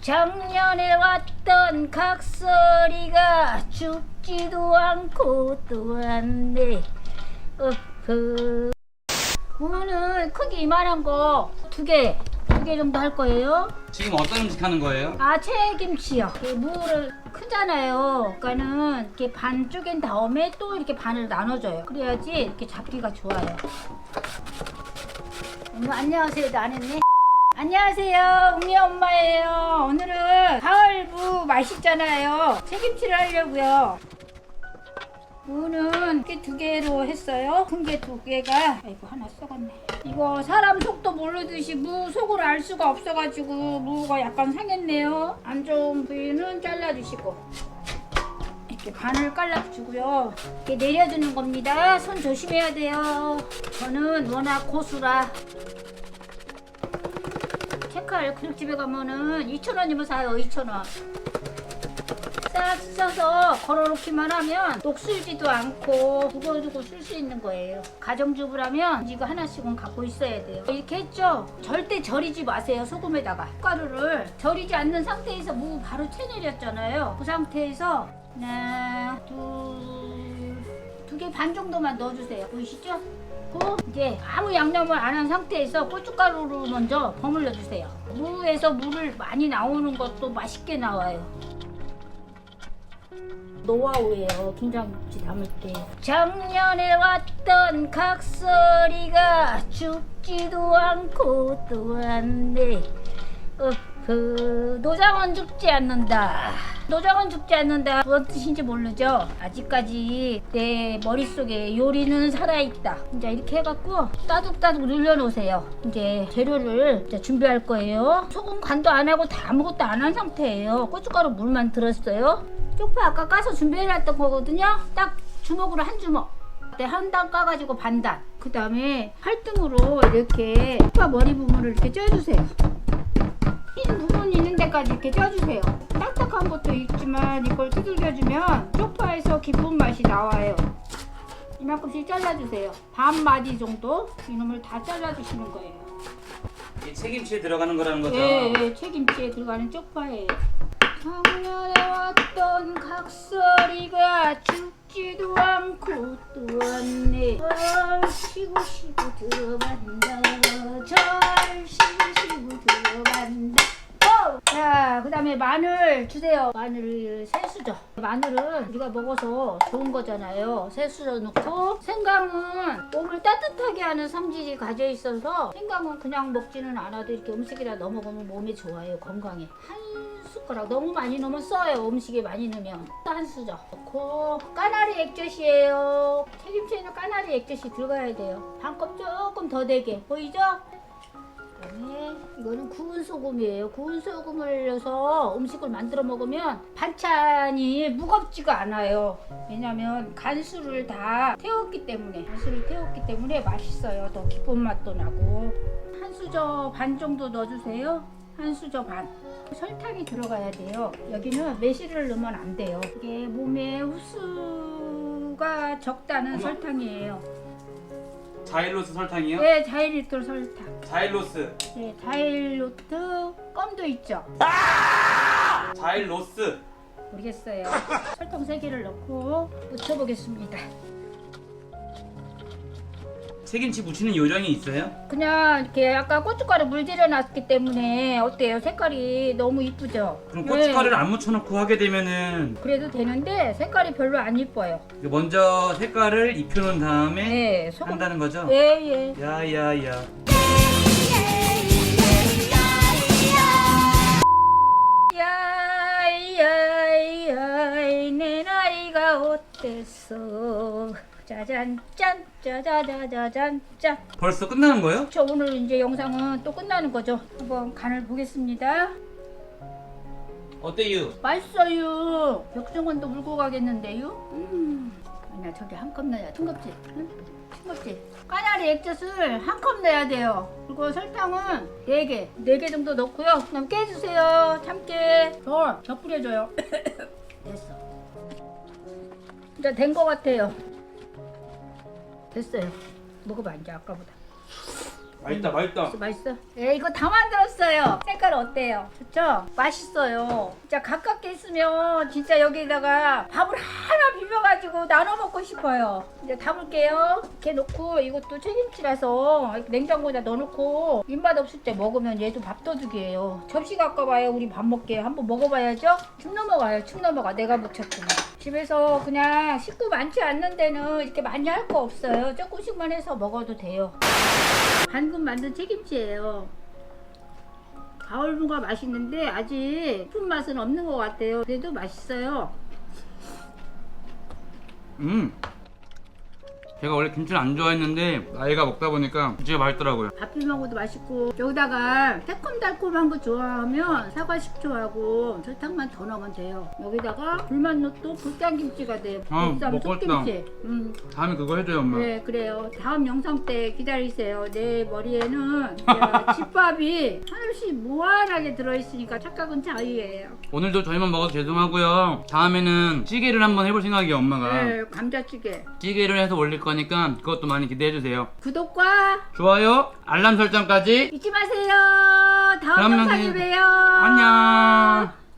작년에 왔던 각설이가 죽지도 않고 또 왔네. 어허. 오늘 크기 이만한 거 두 개, 두 개 정도 할 거예요. 지금 어떤 음식 하는 거예요? 아, 채김치요. 이게 무를 크잖아요. 그러니까는 이렇게 반 쪼갠 다음에 또 이렇게 반을 나눠줘요. 그래야지 이렇게 잡기가 좋아요. 어머, 안녕하세요. 안 했네. 안녕하세요. 우미 엄마예요. 오늘은 가을무 맛있잖아요. 채김치를 하려고요. 무는 두 개로 했어요. 큰 게 두 개가 아이고 하나 썩었네. 이거 사람 속도 모르듯이 무 속을 알 수가 없어가지고 무가 약간 상했네요. 안 좋은 부위는 잘라주시고 이렇게 반을 잘라주고요. 이렇게 내려주는 겁니다. 손 조심해야 돼요. 저는 워낙 고수라 체칼 그릇집에 가면은 2,000원이면 사요 2,000원. 싹 씻어서 걸어놓기만 하면 녹슬지도 않고 두고두고 쓸 수 있는 거예요. 가정주부라면 이거 하나씩은 갖고 있어야 돼요. 이렇게 했죠? 절대 절이지 마세요 소금에다가. 가루를 절이지 않는 상태에서 무 바로 채내렸잖아요. 그 상태에서 하나 둘 두 개 반 정도만 넣어주세요 보이시죠? 고 이제 아무 양념을 안 한 상태에서 고춧가루를 먼저 버물려 주세요. 무에서 물을 많이 나오는 것도 맛있게 나와요. 노하우예요. 김장김치 담을 때. 작년에 왔던 각설이가 죽지도 않고 또 왔네. 어허, 노장은 죽지 않는다. 노장은 죽지 않는다. 무슨 뜻인지 모르죠? 아직까지 내 머릿속에 요리는 살아있다. 이제 이렇게 해갖고 따둑따둑 늘려놓으세요. 이제 재료를 이제 준비할 거예요. 소금 간도 안 하고 다 아무것도 안 한 상태예요. 고춧가루 물만 들었어요. 쪽파 아까 까서 준비해놨던 거거든요. 딱 주먹으로 한 주먹. 네, 한단 까가지고 반단. 그 다음에 팔등으로 이렇게 쪽파 머리 부분을 이렇게 쪄주세요. 데까지 이렇게 쪄주세요. 딱딱한 것도 있지만 이걸 두들겨주면 쪽파에서 기쁜 맛이 나와요. 이만큼씩 잘라주세요. 반 마디 정도 이놈을 다 잘라주시는 거예요. 이게 책임치에 들어가는 거라는 거죠? 예, 예, 책임치에 들어가는 쪽파예요. 작년에 왔던 각설이가 죽지도 않고 또 왔네. 절 쉬고 쉬고 들어간다. 절쉬 자, 그 다음에 마늘 주세요. 마늘 세수저. 마늘은 우리가 먹어서 좋은 거잖아요. 세수저 넣고 생강은 몸을 따뜻하게 하는 성질이 가져 있어서 생강은 그냥 먹지는 않아도 이렇게 음식에다 넣어 먹으면 몸에 좋아요. 건강에. 한 숟가락 너무 많이 넣으면 써요. 음식에 많이 넣으면 한 수저 넣고 까나리 액젓이에요. 책임치에는 까나리 액젓이 들어가야 돼요. 반컵 조금 더 되게 보이죠? 그다음에 이거는 구운 소금이에요. 구운 소금을 넣어서 음식을 만들어 먹으면 반찬이 무겁지가 않아요. 왜냐면 간수를 다 태웠기 때문에 간수를 태웠기 때문에 맛있어요. 더 기쁜 맛도 나고 한 수저 반 정도 넣어주세요. 한 수저 반. 설탕이 들어가야 돼요. 여기는 매실을 넣으면 안 돼요. 이게 몸에 흡수가 적다는. 설탕이에요. 자일로스 설탕이요? 네, 자일리톨 설탕. 자일로스 네, 자일로트 껌도 있죠. 자일로스 모르겠어요. 설탕 3개를 넣고 묻혀보겠습니다. 책임치 묻히는 요령이 있어요? 그냥 이렇게 아까 고춧가루 물들여 놨기 때문에 어때요? 색깔이 너무 이쁘죠? 그럼 네. 고춧가루를 안 묻혀놓고 하게 되면은 그래도 되는데 색깔이 별로 안 이뻐요. 먼저 색깔을 입혀놓은 다음에 네, 소금. 한다는 거죠? 예, 예. 야야야 야야야 내 나이가 어땠어 짜잔 짠 짜자자자잔 짠. 벌써 끝나는 거예요? 저 오늘 이제 영상은 또 끝나는 거죠. 한번 간을 보겠습니다. 어때요? 맛있어요. 역정원도 물고 가겠는데요? 음. 아니야 저기 한 컵 넣어야 싱겁지? 응? 싱겁지? 까나리 액젓을 한 컵 넣어야 돼요. 그리고 설탕은 4개 4개 정도 넣고요. 그럼 깨주세요. 참깨. 더, 더 뿌려줘요. 됐어. 이제 된거 같아요 됐어요. 먹어봐 이제 아까보다. 맛있다 맛있다. 맛있어 예 이거 다 만들었어요. 색깔 어때요? 좋죠? 맛있어요. 진짜 가깝게 있으면 진짜 여기다가 밥을 하나 비벼가지고 나눠 먹고 싶어요. 이제 담을게요. 이렇게 놓고 이것도 책임치라서 냉장고에다 넣어놓고 입맛 없을 때 먹으면 얘도 밥도둑이에요. 접시 갖고 와요. 우리 밥 먹게요 한번 먹어봐야죠? 축 넘어가요. 축 넘어가. 내가 묻혔구나 집에서 그냥 식구 많지 않는 데는 이렇게 많이 할 거 없어요 조금씩만 해서 먹어도 돼요 방금 만든 책임치예요. 가을무가 맛있는데 아직 깊은 맛은 없는 것 같아요. 그래도 맛있어요. 음 제가 원래 김치를 안 좋아했는데 나이가 먹다 보니까 김치가 맛있더라고요 밥 비먹어도 맛있고 여기다가 새콤달콤한 거 좋아하면 사과 식초하고 설탕만 더 넣으면 돼요. 여기다가 불만 넣도 불장김치가 돼요. 아, 먹고 싶다. 솥김치. 음, 다음에 그거 해줘요 엄마 네 그래요. 다음 영상 때 기다리세요. 내 머리에는 야, 집밥이 하나씩 무한하게 들어있으니까 착각은 자유예요. 오늘도 저희만 먹어서 죄송하고요 다음에는 찌개를 한번 해볼 생각이에요 엄마가 네, 감자찌개. 찌개를 해서 올릴 거 니까 그것도 많이 기대해 주세요 구독과 좋아요 알람 설정까지 잊지 마세요. 다음 영상에 은- 봬요. 안녕